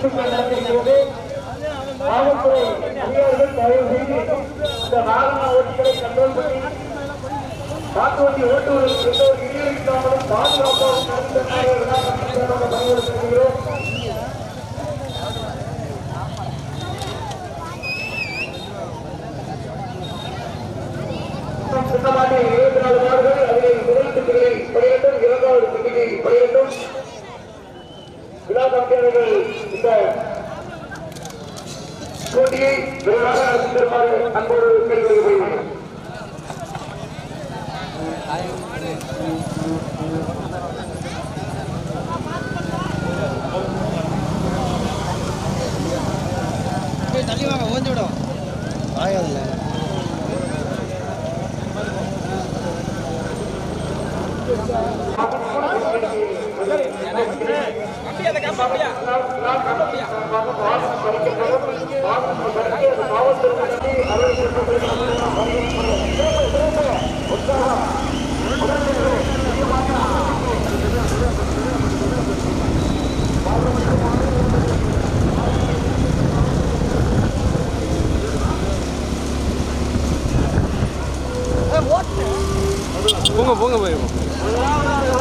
சுற்றுகள் நடந்திருக்கிறது காவல்துறை அதிகாரிகள் தயவு செய்து இந்த வாகன ஓட்டிகளை கண்ட்ரோல் பண்ணி மாட்டு வண்டி ஓட்டுவதற்கு எந்த ஒரு இடையூறு இல்லாமலும் பாதுகாப்பாகவும் நடத்துவதற்காக பணியெடுத்திருக்கிறோம் சுத்தமாக இருபத்தி நாலு மாடுகள் அதில் முதல் திட்டங்களில் பணியிட்டும் இரண்டாவது திட்டத்தில் பணியிட்டும் விழா கமிட்டியாளர்கள் இந்த போட்டியை விரைவாக நடத்தி தருமாறு அன்போடு கேட்டுக்கொள்கிறேன். தள்ளி போங்க போங்க போயிருவோம்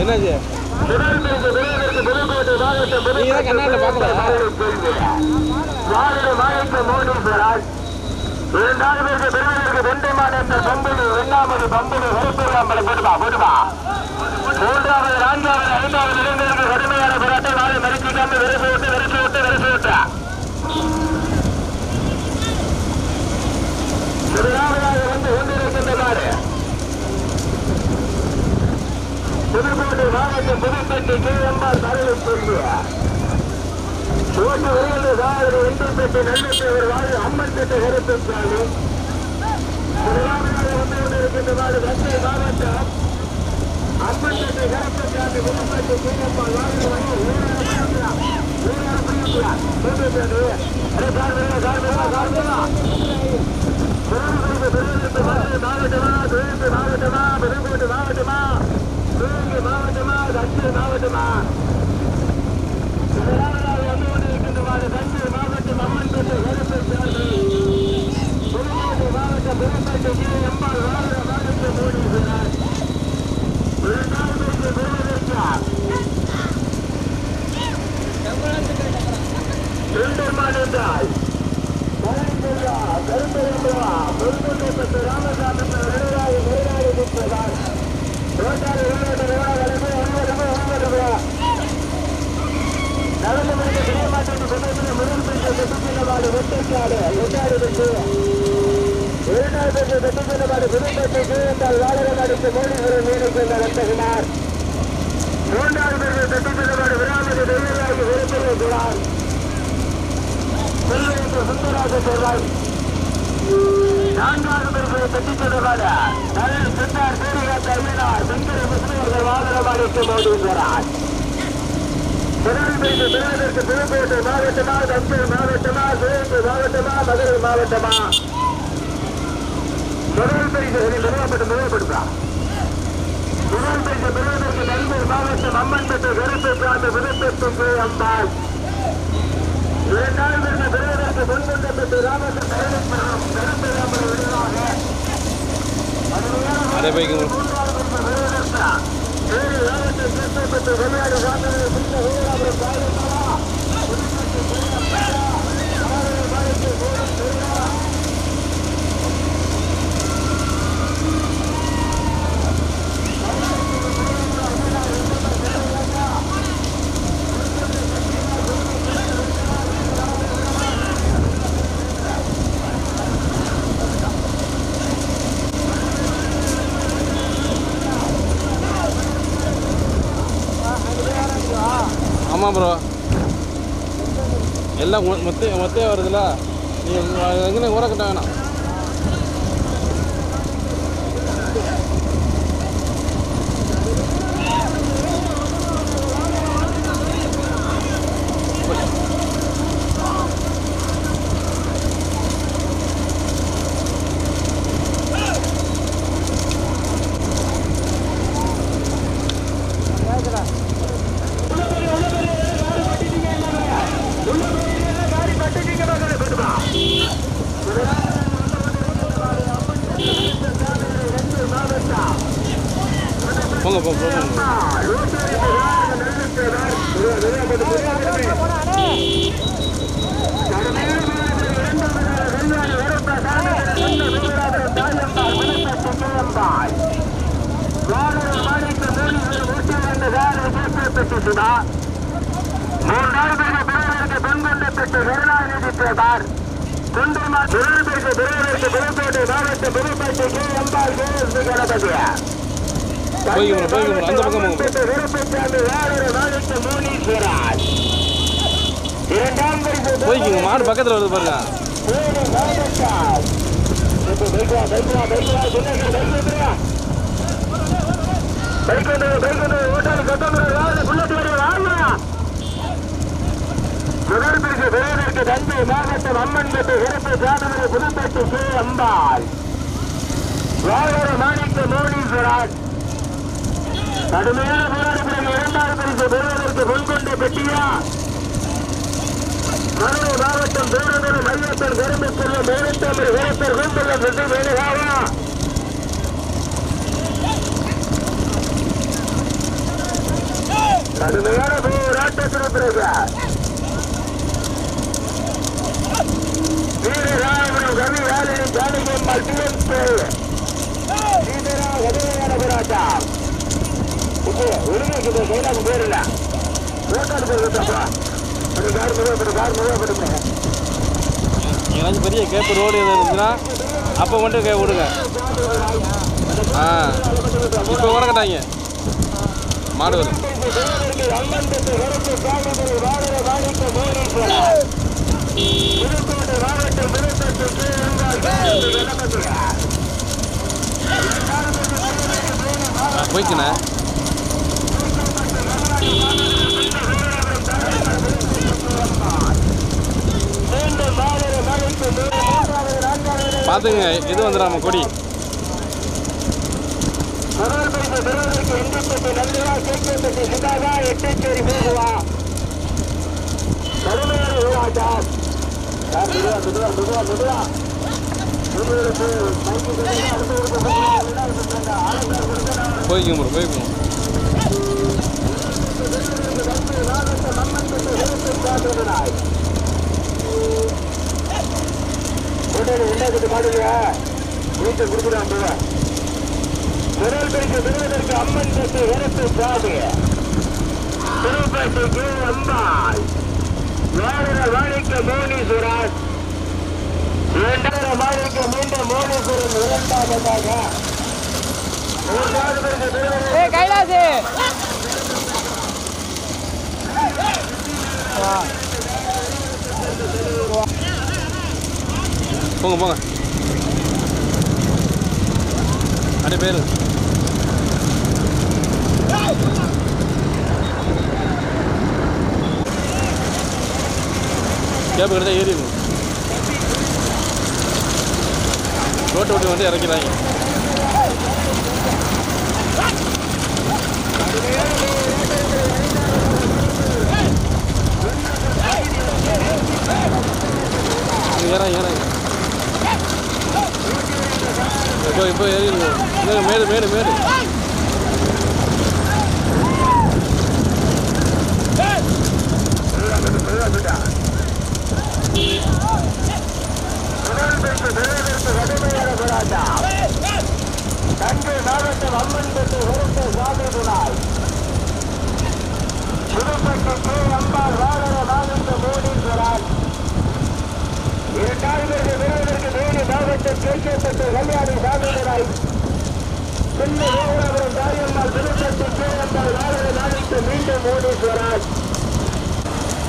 என்னாச்சு? நீங்க கண்ணாடியில் பார்க்கல. இரண்டாவது பெருமதிற்கு வெண்டை மாநில பம்புடு இரண்டாவது பம்புடு வரப்பெல்லாம் போட்டுப்பா போட்டுப்பா. மூன்றாவது நான்காவது ஐந்தாவது இளைஞருக்கு கடுமையான போராட்டம் நாளை மறுக்காம விரசு விட்டு விரசு விட்டு விரசு விட்டா. முதலாவதாக வந்து கொண்டிருக்கின்ற நாடு புதுக்கோட்டை மாவட்டம் புதுப்பேட்டை ஓட்டு வருகின்ற சாதனை எண்பத்தெட்டு நல்லத்தேவர் வாழ் அம்மன் பெற்ற கருத்து முதலாவதாக வந்து கொண்டிருக்கின்ற தஞ்சை மாவட்டம் அம்மன் பெற்ற கருத்து சாமி புதுப்பேட்டை மாவட்டமா தஞ்சை மாவட்டமா முதலாவதாக வந்து கொண்டிருக்கின்றவாறு தஞ்சை மாவட்டம் அம்மன் பெற்ற கருப்பை புதுக்கோட்டை மாவட்டம் புதுப்பேட்டை கீழே எம்பால் வாழ மாவட்ட மோடி இரண்டாவது பெறுவதற்கா சுந்தர்மான் என்றால் கரும்பெல்லா கரும்பெல்லா புதுக்கோட்டை பெற்ற ராமசாமி விளையாடு விளையாடு நிற்பதால் ரோட்டாறு விளையாட்டு விளையாடு ஒன்பது ஒன்பது நடந்து முடிந்த விளையாட்டு சொந்தத்தில் முதல் பெற்ற வெட்டுக்கிழமாடு வெட்டுக்காடு வெட்டாடு வெட்டு இரண்டாவது பெற்ற வெட்டுக்கிழமாடு புதுப்பேட்டை மோடிபுரம் மீனுக்கு நடத்துகிறார் மூன்றாவது பெற்ற வெட்டுக்கிழமாடு விராமதி வெள்ளையாகி விருப்பகிறார் செல்வென்று சுந்தராஜ பெறார் நான்காவது பெற்ற வெட்டுக்கிழமாடு தலைவர் சென்றார் சூரியகாந்த் அருமினார் சுந்தர முஸ்லிம்கள் வாகனம் அடித்து முதல் பிரிவு பெறுவதற்கு புதுக்கோட்டை மாவட்டமா மாவட்டமா சிவகங்கை மாவட்டமா மதுரை மாவட்டமா. முதல் பிரிவு நிறுவப்பட்டு நிறுவப்படுத்தா முதல் பிரிவு பெறுவதற்கு மாவட்டம் அம்மன் பெற்ற கருப்பு பிராந்த விருப்பத்துக்கு அம்பாள் இரண்டாவது பிரிவு பெறுவதற்கு முன்கொண்ட பெற்று ராமத்தை பயணிப்பதும் கருப்பு ராமர் விடுவாங்க மூன்றாவது விளையாடு சாதனை ஆமாம் ப்ரோ எல்லாம் மொ- மொத்த மொத்தையாக வருதுல்ல நீங்கள் எங்கே ஊற கட்ட வேணாம். போய்க்கு bro, போய்க்கு bro. அந்த பக்கம் போங்க. bro. இரண்டாம் பரிசு போய்க்குங்க மாடு பக்கத்தில் வருது பாருங்க. தஞ்சை மாவட்டம் அம்மன் பெற்று சிறப்பு சாதனை புதுப்பட்டு கே. அம்பாள். வாகர மாணிக்க மோனீஸ்வராஜ் கடுமையான போராட்டத்தில் இரண்டாவது பரிசு பெறுவதற்கு முன்கொண்ட பெட்டியா மதுரை மாவட்டம் தூரதூரம் மையத்தில் கரும்புக்குள்ள மேலத்தமிழ் வீரத்தர் கூந்தல சென்று வேணுகாவா? கடுமையான போராட்டத்தில் பிறகு வீரராமன் கவி வேலையை ஜானகியம்மாள் டிஎம்பி வீரரா கடுமையான போராட்டம் இப்போ ஒழுங்கு கைலாக பேரில்ல ஓட்டாடு போயிருக்கப்பா அது கார் முகப்பட்டு கார் முகப்பட்டு ஏதாச்சும் பெரிய கேப்பு ரோடு எதுவும் இருந்துச்சுன்னா அப்போ மட்டும் கே விடுங்க ஆ. இப்போ உறக்கட்டாங்க மாடு வரும் போய்க்குண்ணே பார்த்துங்க இது நம்ம கொடி. போய்க்குங்க ப்ரோ போய்க்குங்க உடனே என்ன கிட்ட அம்மன் பெற்று விரத்து சாது திருப்பதிக்கு அம்பாள் வாழற வாழைக்க மோனீஸ்வரன் இரண்டாயிரம் வாழைக்க மீண்டும் மோனீஸ்வரன் இரண்டாவதாக. கைலாசி! போங்க போங்க. அப்படியே பேரு. கேப்பு கிட்ட ஏறிடுங்க ரோட்டை விட்டு வந்து இறக்கிறாங்க ஏறா ஏறா இப்போ இப்போ ஏறிடுங்க மேடு மேடு மேடு முதல் பெற்று விருவதற்கு கடுமையான போராட்டம் தஞ்சை மாவட்டம் அம்மன் பெற்று விருத்த சாதினாய் புதுப்பட்டு கே அம்பாள் வாழற மாவட்ட மோடீஸ்வரன் இரண்டாவது விருவதற்கு வேறு மாவட்டம் கேட்கப்பட்டு கல்யாணி சாதினாய் சின்ன வீரபுரம் தாயம்மாள் புதுப்பட்டு கே அம்பாள் வாழற மாவட்ட மீண்டும்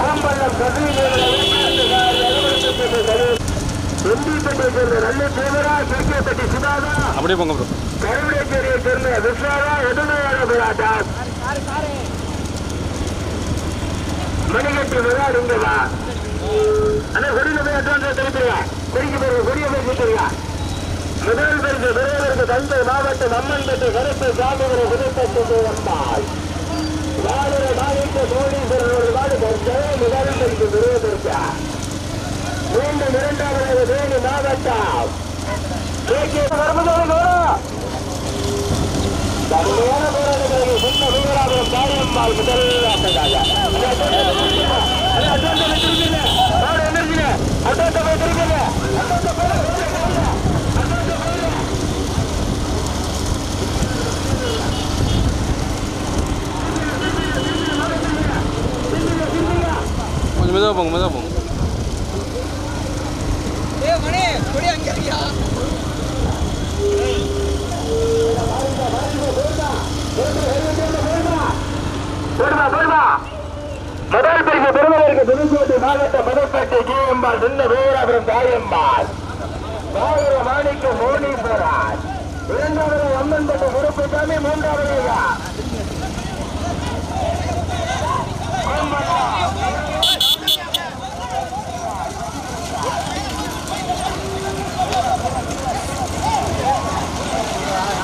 ஆம்பள்ளம் தேவரா திருக்கப்பட்டி சுதாதா. அப்படியே போங்க ப்ரோ கருவிடைச்சேரியை சேர்ந்த விஸ்வாரா எதிர்மையான போராட்டா மணிகட்டி விழாடு இங்க வா. அண்ணா கொடியில போய் அட்வான்ஸ் தெரிவிக்கிறீங்க கொடிக்கு போய் கொடிய போய் கொடுத்துருங்க முதல் பரிசு பெறுவதற்கு தஞ்சை மாவட்டம் அம்மன்பட்டு கருப்பு சாமிகளை புதுப்பட்டு வந்தாள் வாழுற மாநில கோடீஸ்வரர் ஒரு முதல் பரிசு பெறுவதற்கு மீண்டும் இரண்டாவது வேணு மாவட்டம் கடுமையான போராட்டங்களுக்கு சொன்ன வீரராபுரம் தாயம்மாள் முதல் ஆட்டக்காக கொஞ்சம் மெதுவாக போங்க. மெதுவாக போங்க முதல் பரிசு பெறுவதற்கு புதுக்கோட்டை மாவட்ட மதப்பேட்டை கேஎம்பால் சின்ன வீராபுரம் தாயம்பால் பாவர மாணிக்க மோனீஸ்வரன் இரண்டாவது அம்மன்பட்டு முருப்புசாமி மூன்றாவது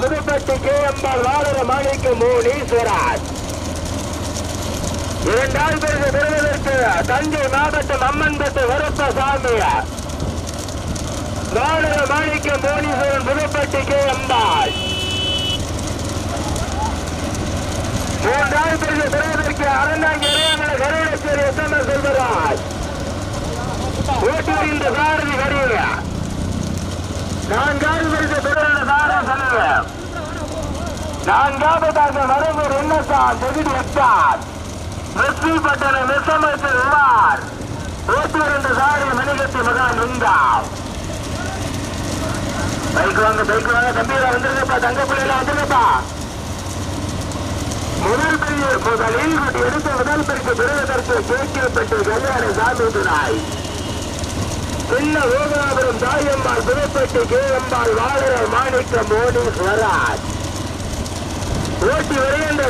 புதுப்பட்டி கே எம்பாள் வாழர மாணிக்க மூணு ஈஸ்வராஜ் இரண்டாவது பரிசு பெறுவதற்கு தஞ்சை மாவட்டம் அம்மன்பட்டு வரப்ப சாமியார். வாழற மாணிக்க மோனீஸ்வரன் புதுப்பட்டி கே அம்பாள் மூன்றாவது பரிசு பெறுவதற்கு Aranthangi Iraiyamalai Karunacheri S M S Selvaraj ஓட்டி வருகின்ற சாரதி கருவியா நான்காவது பரிசு பெறுகின்ற சாரதி செல்வம் நான்காவதாக மரபூர் என்னத்தான் தொகுதி எட்டார் வெற்றி பட்டணம் எஸ்எம்எஸ் உமார் ஓட்டி வருகின்ற சாரதி மணிகத்தி மகான் உண்டாம் பைக் வாங்க பைக் வாங்க தம்பியில வந்துருங்கப்பா தங்க பிள்ளைல வந்துருங்கப்பா முதல் பெரிய முதலில் எடுத்த முதல் பெருக்கு பெறுவதற்கு கேட்கப்பட்டு கல்யாண சாமி துணாய் சின்ன ஓகாபுரம் தாயம்மாள் புதுப்பட்டி கேஎம்பாள் வாழர் மாணிக்க மோடி ஸ்வராஜ் ஓட்டி வருகின்ற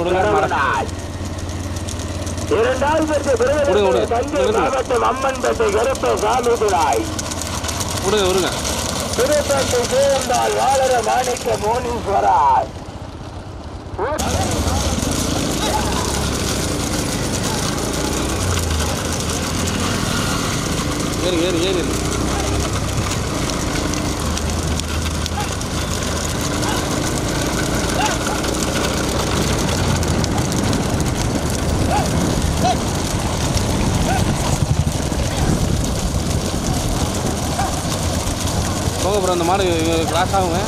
விடுங்க, மாடு. இரண்டாவது. தஞ்சை. மாவட்டம் அம்மன்பேட்டை கருப்ப சாமி துணாய் விடுங்க விடுங்க திருப்பட்டி சேர்ந்தால் மாணிக்க மோனீஸ்வராஜ் ஏறு ஏறு ஏறு. போக அப்புறம் அந்த மாடு கிராஸ் ஆகுங்க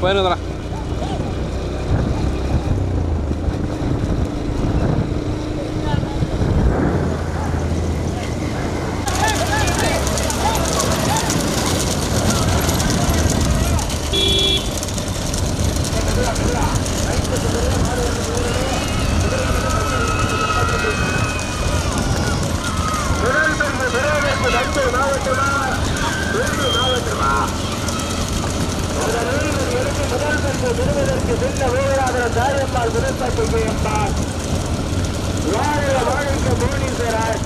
தெரியுமா போயிரு வரேன் முதல் பரிசு பெறுவதற்கு தஞ்சை மாவட்டமா வேலூர் மாவட்டமா முதல் வீரர் எடுத்து முதல் பரிசு பெறுவதற்கு சின்ன வீரராக தாரியம்மாள் புதுப்பட்டு என்பார் வாழைய வாழைக்கு மோனீஸ்வரர்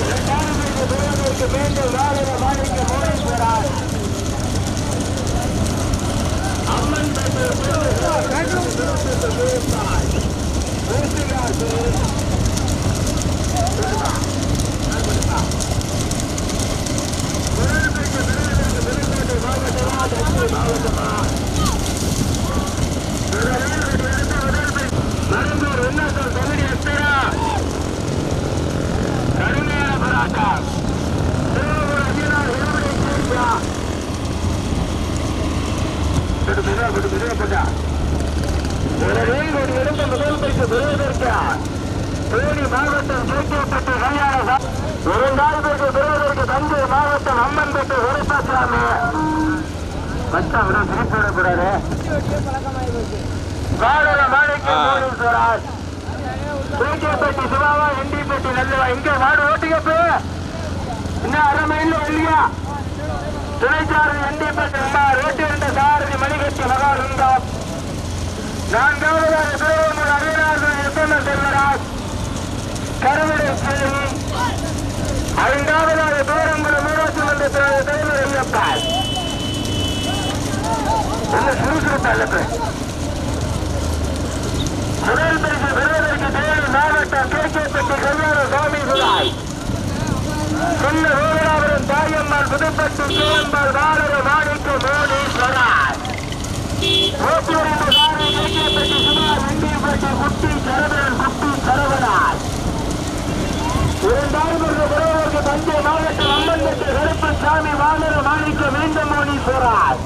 இரண்டாவது பரிசு பெறுவதற்கு மீண்டும் வாழைய வாழைக்கு மோனீஸ்வரர் அம்மன் பரிசு பெறுவதற்கு பெருமாள் உலகில் ஒரு இருந்த முதல் பரிசு பெறுவதற்கு தேனி மாவட்டம் சேக்கியப்பட்டு கல்யாண இரண்டாவது பரிசு பெறுவதற்கு தஞ்சை மாவட்டம் அம்மன்பட்டு உரைப்பாசாமி மச்சான் விட திருப்பி விடக்கூடாது வெட்டி வெட்டியே பழக்கமாகி போச்சு வாழற மாணிக்க ஆ. கோடீஸ்வரர். சேக்கியப்பட்டி சிவாவா எண்டிப்பட்டி நல்லவா. இங்க மாடு ஓட்டுக்கப்போ இன்னும் அரை மைல்ல இல்லையா? துணைச்சாரதி எண்டிப்பட்டி அம்மா ரோட்டு இருந்த சாரதி மணிகட்சி மகாலிங்கம். நான்காவதாக திருவள்ளூர் அரியநாதன் எஸ்எம்எஸ் செல்வராஜ். கருவடை செல்வி ஐந்தாவதாக தூரங்குளம் ஊராட்சி மன்ற தலைவர் ஐயப்பால் என்ன சுறுசுறுப்பா இல்ல முதல் பரிசு பெறுவதற்கு தேவை மாவட்டம் கேட்கப்பட்டு கல்யாண சுவாமி சுதாய் சின்ன ரோகராபுரம் தாயம்மாள் புதுப்பட்டு கேஎம்பாள் மாணிக்க கேட்கப்பட்டு சுமார் குட்டி சரவணன் குட்டி சரவணன் இரண்டாவது பெறுவதற்கு தஞ்சை மாவட்டம் அம்மன்பட்டு கருப்பசாமி வாழர மாணிக்க மீண்டும் மோனீஸ்வரர்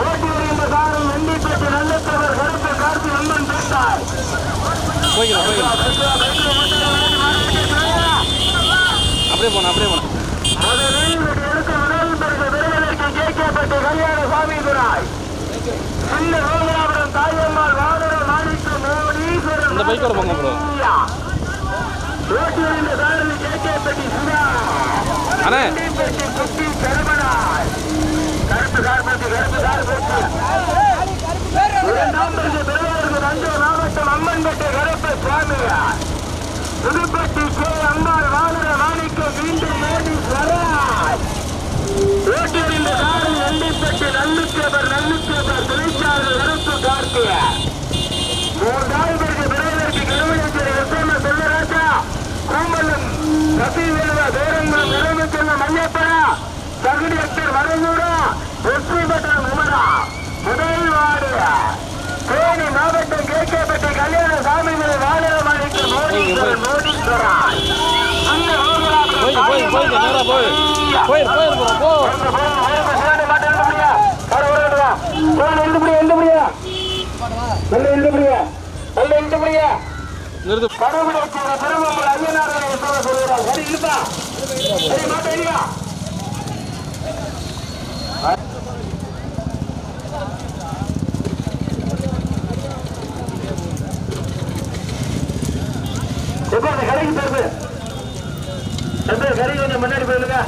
ஓட்டி வருகின்ற சாரம் வெண்டிப்பட்டு நல்லத்தவர் கருப்பு கார்த்தி அம்மன் போய்க்கலாம் அப்படியே போனேன் அப்படியே முதலில் முதல் கேட்கப்பட்டு கல்யாண துராய் சின்ன தாயம்மாள் மாணிக்க இந்த பைக்கோட போங்க bro. ஓட்டி வருகின்ற கேட்கப்பட்டு அண்ணே. வெண்டிப்பட்டு குட்டி சரவணாய் கருப்பு கார்பத்தி கருப்பு புதுப்பட்டி கே அம்பாள் வாழற மாணிக்க மீண்டும் மோடி ஸ்வராஜ் ஓட்டியறிந்த காரில் எண்டிப்பட்டு நல்லுக்கேபர் நல்லுக்கேபர் தொழிற்சாலை கருப்பு கார்த்திய மூன்றாவது பெறுவதற்கு கருவழேஸ்வரி எஸ்எம் செல்வராஜா. கூம்பலம் சசி வேலுவா பேரங்குளம் நிலைமை செல்வம் ஐயப்பனா அக்டர் மறையூரா வெற்றி பெற்ற உமரா முதல் வார்டு தேனி மாவட்டம் கேட்கப்பட்ட கல்யாண சாமிகளை வாழற மாணிக்க மோடீஸ்வரன் மோடீஸ்வரன் அந்த போய் போய் போய் நேரா போய் போயிரு போயிரு bro, போ நிறுத்து. கடைக்கு தருது கடைக்கு கொஞ்சம் முன்னாடி போயிருங்க.